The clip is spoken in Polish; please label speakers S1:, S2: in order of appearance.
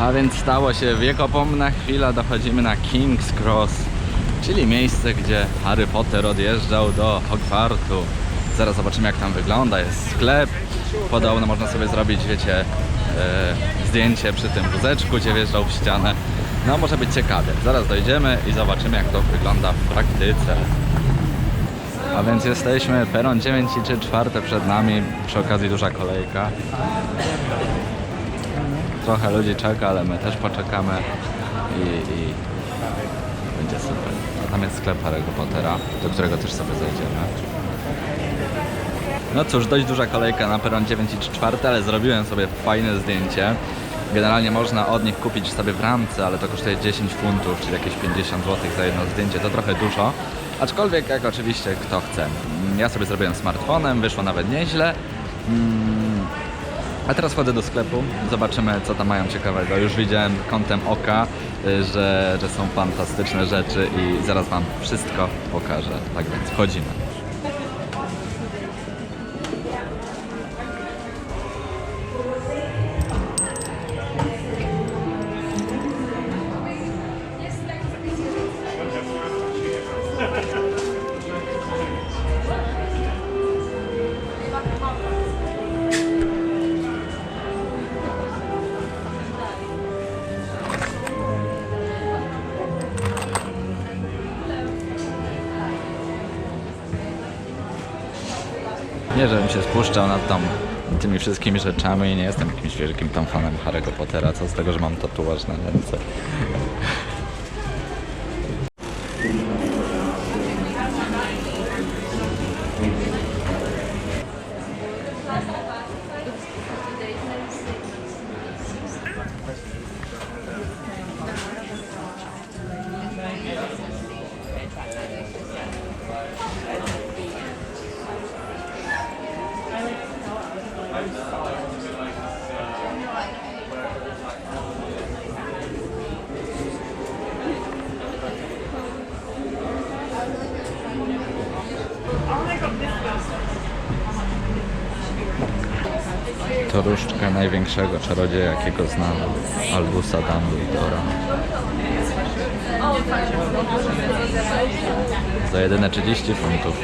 S1: A więc stało się wiekopomna chwila, dochodzimy na King's Cross, czyli miejsce, gdzie Harry Potter odjeżdżał do Hogwartu. Zaraz zobaczymy jak tam wygląda, jest sklep, podobno można sobie zrobić, wiecie, e, zdjęcie przy tym wózeczku, gdzie wjeżdżał w ścianę. No może być ciekawie. Zaraz dojdziemy i zobaczymy jak to wygląda w praktyce. A więc jesteśmy, peron 9 i 3 czwarte przed nami, przy okazji duża kolejka. Trochę ludzi czeka, ale my też poczekamy i, i będzie super. A tam jest sklep Harry'ego Pottera, do którego też sobie zajdziemy. No cóż, dość duża kolejka na peron 9 i 3 czwarte, ale zrobiłem sobie fajne zdjęcie. Generalnie można od nich kupić sobie w ramce, ale to kosztuje 10 funtów, czyli jakieś 50 zł za jedno zdjęcie. To trochę dużo. Aczkolwiek, jak oczywiście kto chce. Mm, Ja sobie zrobiłem smartfonem, wyszło nawet nieźle. A teraz wchodzę do sklepu, zobaczymy co tam mają ciekawego. Już widziałem kątem oka, y, że, że są fantastyczne rzeczy i zaraz Wam wszystko pokażę. Tak więc wchodzimy. Nie, żebym się spuszczał nad tą, tymi wszystkimi rzeczami. Nie jestem jakimś wielkim tam fanem Harry'ego Pottera, co z tego, że mam tatuaż na ręce. To różdżka największego czarodzieja, jakiego znam, Albusa Dumbledora. Za jedyne 30 funtów.